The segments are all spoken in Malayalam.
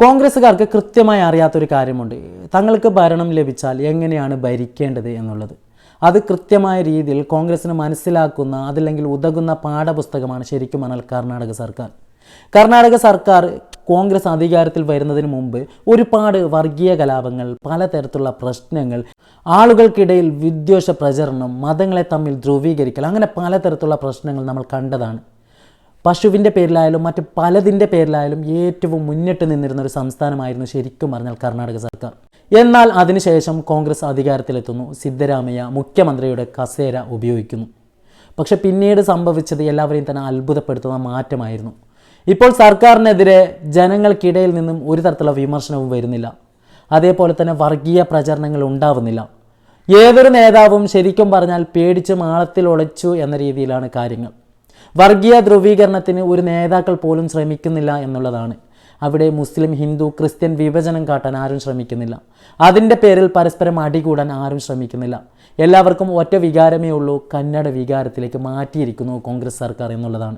കോൺഗ്രസ്സുകാർക്ക് കൃത്യമായി അറിയാത്തൊരു കാര്യമുണ്ട്. തങ്ങൾക്ക് ഭരണം ലഭിച്ചാൽ എങ്ങനെയാണ് ഭരിക്കേണ്ടത് എന്നുള്ളത്. അത് കൃത്യമായ രീതിയിൽ കോൺഗ്രസ്സിന് മനസ്സിലാക്കുന്ന അതല്ലെങ്കിൽ ഉതകുന്ന പാഠപുസ്തകമാണ് ശരിക്കും പറഞ്ഞാൽ കർണാടക സർക്കാർ. കർണാടക സർക്കാർ കോൺഗ്രസ് അധികാരത്തിൽ വരുന്നതിന് മുമ്പ് ഒരുപാട് വർഗീയ കലാപങ്ങൾ പലതരത്തിലുള്ള പ്രശ്നങ്ങൾ ആളുകൾക്കിടയിൽ വിദ്വേഷ പ്രചരണം മതങ്ങളെ തമ്മിൽ ധ്രുവീകരിക്കൽ അങ്ങനെ പലതരത്തിലുള്ള പ്രശ്നങ്ങൾ നമ്മൾ കണ്ടതാണ്. പശുവിന്റെ പേരിലായാലും മറ്റ് പലതിന്റെ പേരിലായാലും ഏറ്റവും മുന്നിട്ട് നിന്നിരുന്ന ഒരു സംസ്ഥാനമായിരുന്നു ശരിക്കും പറഞ്ഞാൽ കർണാടക സർക്കാർ. എന്നാൽ അതിനുശേഷം കോൺഗ്രസ് അധികാരത്തിലെത്തുന്നു. സിദ്ധരാമയ്യ മുഖ്യമന്ത്രിയുടെ കസേര ഉപയോഗിക്കുന്നു. പക്ഷെ പിന്നീട് സംഭവിച്ചത് എല്ലാവരെയും തന്നെ അത്ഭുതപ്പെടുത്തുന്ന മാറ്റമായിരുന്നു. ഇപ്പോൾ സർക്കാരിനെതിരെ ജനങ്ങൾക്കിടയിൽ നിന്നും ഒരു തരത്തിലുള്ള വിമർശനവും വരുന്നില്ല. അതേപോലെ തന്നെ വർഗീയ പ്രചരണങ്ങൾ ഉണ്ടാവുന്നില്ല. ഏതൊരു നേതാവും ശരിക്കും പറഞ്ഞാൽ പേടിച്ച് മാളത്തിൽ ഒളിച്ചു എന്ന രീതിയിലാണ് കാര്യങ്ങൾ. വർഗീയ ധ്രുവീകരണത്തിന് ഒരു നേതാക്കൾ പോലും ശ്രമിക്കുന്നില്ല എന്നുള്ളതാണ്. അവിടെ മുസ്ലിം ഹിന്ദു ക്രിസ്ത്യൻ വിഭജനം കാട്ടാൻ ആരും ശ്രമിക്കുന്നില്ല. അതിന്റെ പേരിൽ പരസ്പരം അടികൂടാൻ ആരും ശ്രമിക്കുന്നില്ല. എല്ലാവർക്കും ഒറ്റ വികാരമേ ഉള്ളൂ കന്നഡ വികാരത്തിലേക്ക് മാറ്റിയിരിക്കുന്നു കോൺഗ്രസ് സർക്കാർ എന്നുള്ളതാണ്.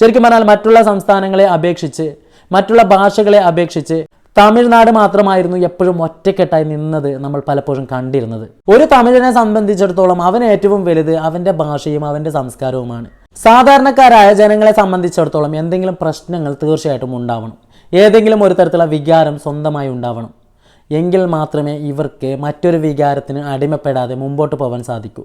ശരിക്കും പറഞ്ഞാൽ മറ്റുള്ള സംസ്ഥാനങ്ങളെ അപേക്ഷിച്ച് മറ്റുള്ള ഭാഷകളെ അപേക്ഷിച്ച് തമിഴ്നാട് മാത്രമായിരുന്നു എപ്പോഴും ഒറ്റക്കെട്ടായി നിന്നത് നമ്മൾ പലപ്പോഴും കണ്ടിരുന്നത്. ഒരു തമിഴിനെ സംബന്ധിച്ചിടത്തോളം അവൻ ഏറ്റവും വലുത് അവന്റെ ഭാഷയും അവന്റെ സംസ്കാരവുമാണ്. സാധാരണക്കാരായ ജനങ്ങളെ സംബന്ധിച്ചിടത്തോളം എന്തെങ്കിലും പ്രശ്നങ്ങൾ തീർച്ചയായിട്ടും ഉണ്ടാവണം. ഏതെങ്കിലും ഒരു തരത്തിലുള്ള വികാരം സ്വന്തമായി ഉണ്ടാവണം. എങ്കിൽ മാത്രമേ ഇവർക്ക് മറ്റൊരു വികാരത്തിന് അടിമപ്പെടാതെ മുമ്പോട്ട് പോകാൻ സാധിക്കൂ.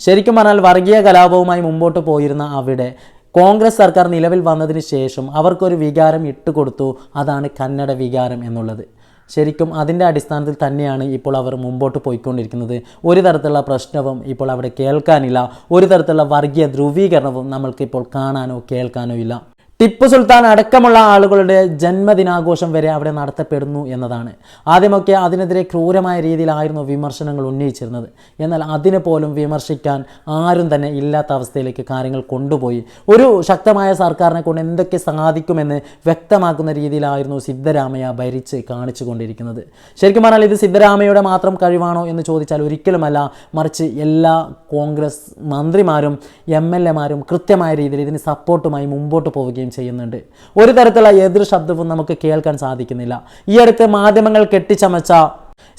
ശരിക്കും പറഞ്ഞാൽ വർഗീയ കലാപവുമായി മുമ്പോട്ട് പോയിരുന്ന അവിടെ കോൺഗ്രസ് സർക്കാർ നിലവിൽ വന്നതിന് ശേഷം അവർക്കൊരു വികാരം ഇട്ടുകൊടുത്തു. അതാണ് കന്നഡ വികാരം എന്നുള്ളത്. ശരിക്കും അതിന്റെ അടിസ്ഥാനത്തിൽ തന്നെയാണ് ഇപ്പോൾ അവർ മുമ്പോട്ട് പോയിക്കൊണ്ടിരിക്കുന്നത്. ഒരു തരത്തിലുള്ള പ്രശ്നവും ഇപ്പോൾ അവിടെ കേൾക്കാനില്ല. ഒരു തരത്തിലുള്ള വർഗീയ ധ്രുവീകരണവും നമ്മൾക്ക് ഇപ്പോൾ കാണാനോ കേൾക്കാനോ ഇല്ല. ടിപ്പു സുൽത്താൻ അടക്കമുള്ള ആളുകളുടെ ജന്മദിനാഘോഷം വരെ അവിടെ നടത്തപ്പെടുന്നു എന്നതാണ്. ആദ്യമൊക്കെ അതിനെതിരെ ക്രൂരമായ രീതിയിലായിരുന്നു വിമർശനങ്ങൾ ഉന്നയിച്ചിരുന്നത്. എന്നാൽ അതിനെ പോലും വിമർശിക്കാൻ ആരും തന്നെ ഇല്ലാത്ത അവസ്ഥയിലേക്ക് കാര്യങ്ങൾ കൊണ്ടുപോയി. ഒരു ശക്തമായ സർക്കാരിനെ കൊണ്ട് എന്തൊക്കെ സാധിക്കുമെന്ന് വ്യക്തമാക്കുന്ന രീതിയിലായിരുന്നു സിദ്ധരാമയ്യ ഭരിച്ച് കാണിച്ചു കൊണ്ടിരിക്കുന്നത് ശരിക്കും പറഞ്ഞാൽ ഇത് സിദ്ധരാമയ്യയുടെ മാത്രം കഴിവാണോ എന്ന് ചോദിച്ചാൽ ഒരിക്കലുമല്ല. മറിച്ച് എല്ലാ കോൺഗ്രസ് മന്ത്രിമാരും എം എൽ എമാരും കൃത്യമായ രീതിയിൽ ഇതിന് സപ്പോർട്ടുമായി മുമ്പോട്ട് പോവുകയും ചെയ്യുന്നുണ്ട്. ഒരു തരത്തിലുള്ള എതിർ ശബ്ദവും നമുക്ക് കേൾക്കാൻ സാധിക്കുന്നില്ല. ഈ അടുത്ത് മാധ്യമങ്ങൾ കെട്ടിച്ചമച്ച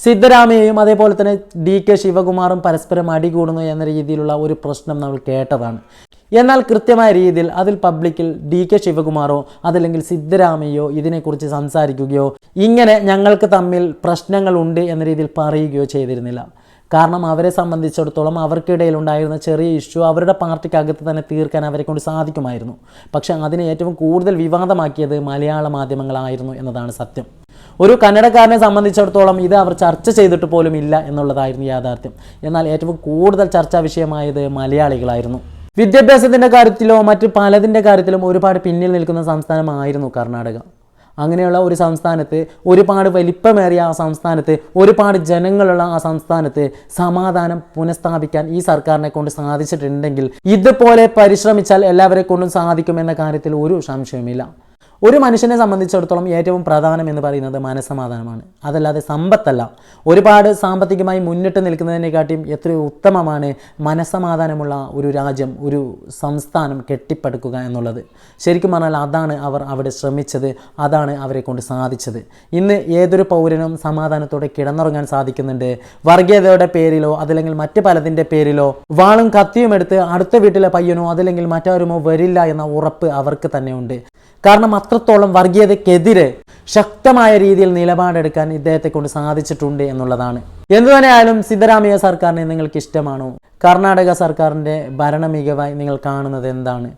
സിദ്ധരാമയ്യയും അതേപോലെ തന്നെ ഡി കെ ശിവകുമാറും പരസ്പരം അടികൂടുന്നു എന്ന രീതിയിലുള്ള ഒരു പ്രശ്നം നമ്മൾ കേട്ടതാണ്. എന്നാൽ കൃത്യമായ രീതിയിൽ അതിൽ പബ്ലിക്കിൽ ഡി കെ ശിവകുമാറോ അതല്ലെങ്കിൽ സിദ്ധരാമയ്യോ ഇതിനെക്കുറിച്ച് സംസാരിക്കുകയോ ഇങ്ങനെ ഞങ്ങൾക്ക് തമ്മിൽ പ്രശ്നങ്ങളുണ്ട് എന്ന രീതിയിൽ പറയുകയോ ചെയ്തിരുന്നില്ല. കാരണം അവരെ സംബന്ധിച്ചിടത്തോളം അവർക്കിടയിൽ ഉണ്ടായിരുന്ന ചെറിയ ഇഷ്യൂ അവരുടെ പാർട്ടിക്കകത്ത് തന്നെ തീർക്കാൻ അവരെ കൊണ്ട് സാധിക്കുമായിരുന്നു. പക്ഷേ അതിനെ ഏറ്റവും കൂടുതൽ വിവാദമാക്കിയത് മലയാള മാധ്യമങ്ങളായിരുന്നു എന്നതാണ് സത്യം. ഒരു കന്നഡക്കാരനെ സംബന്ധിച്ചിടത്തോളം ഇത് അവർ ചർച്ച ചെയ്തിട്ട് പോലും ഇല്ല എന്നുള്ളതായിരുന്നു യാഥാർത്ഥ്യം. എന്നാൽ ഏറ്റവും കൂടുതൽ ചർച്ചാ വിഷയമായത് മലയാളികളായിരുന്നു. വിദ്യാഭ്യാസത്തിന്റെ കാര്യത്തിലോ മറ്റ് പലതിന്റെ കാര്യത്തിലും ഒരുപാട് പിന്നിൽ നിൽക്കുന്ന സംസ്ഥാനമായിരുന്നു കർണാടക. അങ്ങനെയുള്ള ഒരു സംസ്ഥാനത്ത് ഒരുപാട് വലിപ്പമേറിയ ആ സംസ്ഥാനത്ത് ഒരുപാട് ജനങ്ങളുള്ള ആ സംസ്ഥാനത്ത് സമാധാനം പുനഃസ്ഥാപിക്കാൻ ഈ സർക്കാരിനെ കൊണ്ട് സാധിച്ചിട്ടുണ്ടെങ്കിൽ ഇതുപോലെ പരിശ്രമിച്ചാൽ എല്ലാവരെ കൊണ്ടും സാധിക്കുമെന്ന കാര്യത്തിൽ ഒരു സംശയവുമില്ല. ഒരു മനുഷ്യനെ സംബന്ധിച്ചിടത്തോളം ഏറ്റവും പ്രധാനം എന്ന് പറയുന്നത് മനസ്സമാധാനമാണ്. അതല്ലാതെ സമ്പത്തല്ല. ഒരുപാട് സാമ്പത്തികമായി മുന്നിട്ട് നിൽക്കുന്നതിനെക്കാട്ടിയും എത്രയോ ഉത്തമമാണ് മനസ്സമാധാനമുള്ള ഒരു രാജ്യം ഒരു സംസ്ഥാനം കെട്ടിപ്പടുക്കുക എന്നുള്ളത്. ശരിക്കും പറഞ്ഞാൽ അതാണ് അവർ അവിടെ ശ്രമിച്ചത് അതാണ് അവരെ കൊണ്ട് സാധിച്ചത്. ഇന്ന് ഏതൊരു പൗരനും സമാധാനത്തോടെ കിടന്നുറങ്ങാൻ സാധിക്കുന്നുണ്ട്. വർഗീയതയുടെ പേരിലോ അതല്ലെങ്കിൽ മറ്റ് പലതിന്റെ പേരിലോ വാളും കത്തിയും എടുത്ത് അടുത്ത വീട്ടിലെ പയ്യനോ അതല്ലെങ്കിൽ മറ്റാരുമോ വരില്ല എന്ന ഉറപ്പ് അവർക്ക് തന്നെ ഉണ്ട്. കാരണം അത്രത്തോളം വർഗീയതയ്ക്കെതിരെ ശക്തമായ രീതിയിൽ നിലപാടെടുക്കാൻ ഇദ്ദേഹത്തെ കൊണ്ട് സാധിച്ചിട്ടുണ്ട് എന്നുള്ളതാണ്. എന്തു തന്നെയായാലും സിദ്ധരാമയ്യ സർക്കാരിനെ നിങ്ങൾക്ക് ഇഷ്ടമാണോ കർണാടക സർക്കാരിന്റെ ഭരണ മികവായി നിങ്ങൾ കാണുന്നത് എന്താണ്?